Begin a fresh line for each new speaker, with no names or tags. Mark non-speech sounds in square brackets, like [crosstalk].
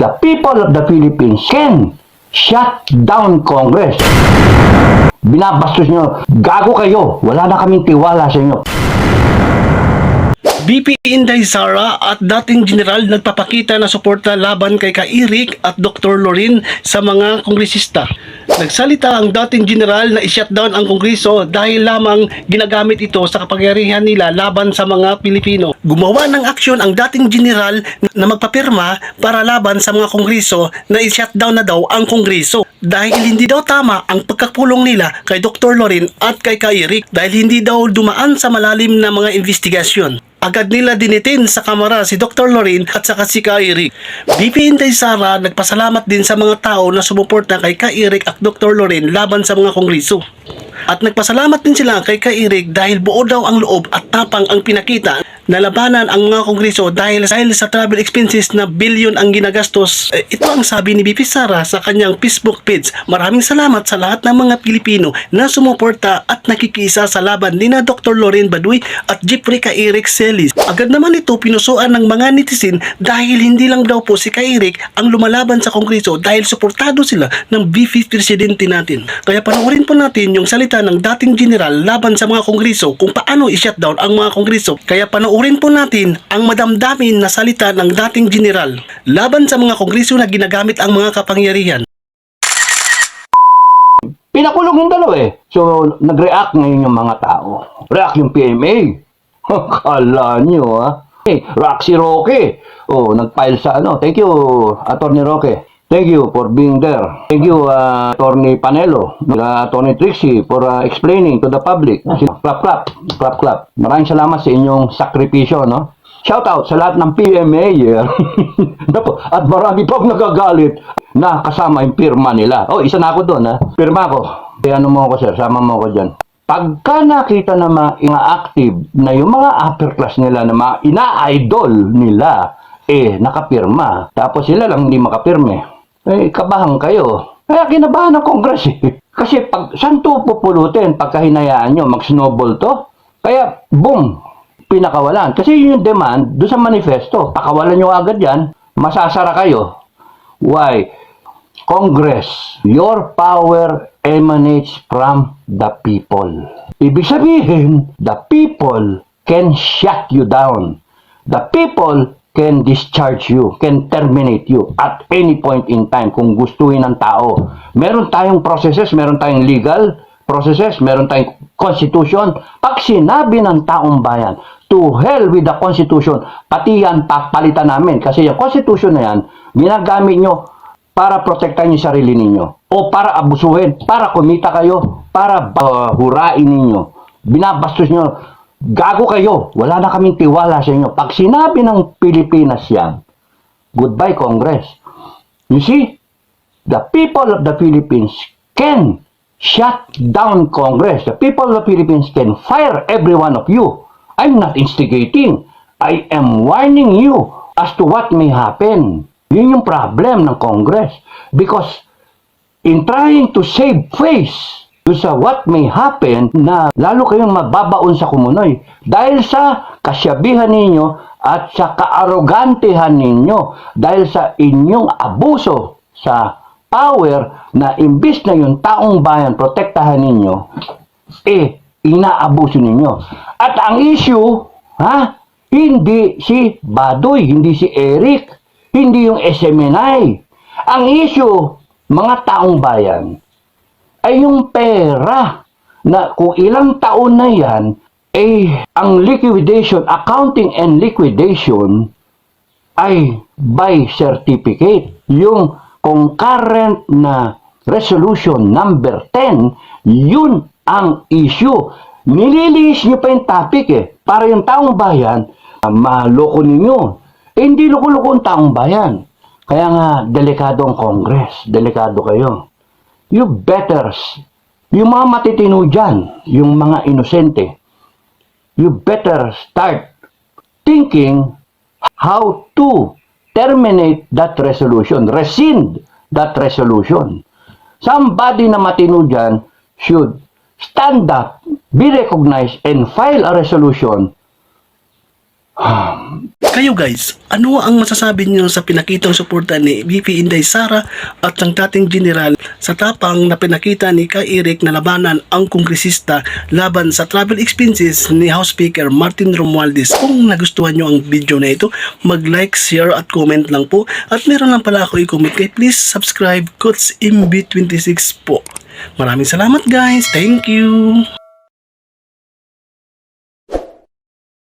The people of the Philippines can shut down Congress. Binabastos nyo. Gago kayo. Wala na kaming tiwala sa inyo.
BP Inday Sara at dating general nagpapakita na suporta laban kay Ka-Eric at Dr. Lorin sa mga kongresista. Nagsalita ang dating general na i-shutdown ang kongreso dahil lamang ginagamit ito sa kapangyarihan nila laban sa mga Pilipino. Gumawa ng aksyon ang dating general na magpapirma para laban sa mga kongreso na i-shutdown na daw ang kongreso dahil hindi daw tama ang pagkapulong nila kay Dr. Lorin at kay Ka-Eric dahil hindi daw dumaan sa malalim na mga investigasyon. Agad nila dinitin sa kamara si Dr. Lorin at saka si Ka Eric. BP Inday Sara nagpasalamat din sa mga tao na sumuporta kay Ka Eric at Dr. Lorin laban sa mga kongreso. At nagpasalamat din sila kay Ka Eric dahil buo daw ang loob at tapang ang pinakita na labanan ang mga kongreso dahil, dahil sa travel expenses na bilyon ang ginagastos. Eh, ito ang sabi ni BP Sara sa kanyang Facebook page. Maraming salamat sa lahat ng mga Pilipino na sumuporta at nakikisa sa laban ni na Dr. Loren Baduy at Jeffrey Ka Eric Celis. Agad naman ito pinusuan ng mga netizen dahil hindi lang daw po si Ka Eric ang lumalaban sa kongreso dahil suportado sila ng VP Presidente natin. Kaya panoorin po natin yung salita ng dating general laban sa mga kongreso kung paano i-shutdown ang mga kongreso. Kaya panoorin po natin ang madamdamin na salita ng dating general laban sa mga kongreso na ginagamit ang mga kapangyarihan.
Pinakulong yung dalawa eh. So, nag-react ngayon yung mga tao. React yung PMA. [laughs] Kala nyo ah. Hey, Roxy Roque. Oh, nag-file sa ano. Thank you, Attorney Roque. Thank you for being there. Thank you, uh, Attorney Panelo, uh, Attorney Trixie, for uh, explaining to the public. Clap, clap, clap, clap. Maraming salamat sa inyong sakripisyo, no? Shout out sa lahat ng PMA. Yeah. [laughs] At marami pang nagagalit na kasama yung pirma nila. Oh, isa na ako doon, ha? Pirma ko. Kaya ano mo ako, sir? Sama mo ako dyan. Pagka nakita na mga ina-active na yung mga upper class nila, na mga ina-idol nila, eh, nakapirma. Tapos sila lang hindi makapirme. Eh, kabahan kayo. Kaya kinabahan ng Congress eh. Kasi pag, saan to pupulutin pagka hinayaan nyo, mag-snowball to? Kaya, boom, pinakawalan. Kasi yun yung demand doon sa manifesto. Pakawalan nyo agad yan, masasara kayo. Why? Congress, your power emanates from the people. Ibig sabihin, the people can shut you down. The people can discharge you, can terminate you at any point in time kung gustuhin ng tao. Meron tayong processes, meron tayong legal processes, meron tayong constitution. Pag sinabi ng taong bayan, to hell with the constitution, pati yan papalitan namin. Kasi yung constitution na yan, ginagamit nyo para protektahan yung sarili ninyo. O para abusuhin, para kumita kayo, para uh, hurain ninyo. Binabastos nyo. Gago kayo. Wala na kaming tiwala sa inyo. Pag sinabi ng Pilipinas yan, goodbye Congress. You see, the people of the Philippines can shut down Congress. The people of the Philippines can fire every one of you. I'm not instigating. I am warning you as to what may happen. Yun yung problem ng Congress. Because in trying to save face sa what may happen na lalo kayong mababaon sa kumunoy. Dahil sa kasyabihan ninyo at sa kaarogantehan ninyo. Dahil sa inyong abuso sa power na imbis na yung taong bayan protektahan ninyo eh inaabuso ninyo. At ang issue ha? Hindi si Badoy hindi si Eric hindi yung SMNI ang issue mga taong bayan ay yung pera na kung ilang taon na yan, eh, ang liquidation, accounting and liquidation ay by certificate. Yung concurrent na resolution number 10, yun ang issue. Nililis nyo pa yung topic eh, para yung taong bayan, ah, maloko ninyo. Eh, hindi loko-loko ang taong bayan. Kaya nga, delikado ang Congress. Delikado kayo you better, yung mga matitino dyan, yung mga inosente, you better start thinking how to terminate that resolution, rescind that resolution. Somebody na matino dyan should stand up, be recognized, and file a resolution
Kayo guys, ano ang masasabi niyo sa pinakitang suporta ni VP Inday Sara at ng dating general sa tapang na pinakita ni Kay Eric na labanan ang kongresista laban sa travel expenses ni House Speaker Martin Romualdez? Kung nagustuhan niyo ang video na ito, mag-like, share at comment lang po. At meron lang pala ako i-comment kay please subscribe Coach MB26 po. Maraming salamat guys. Thank you.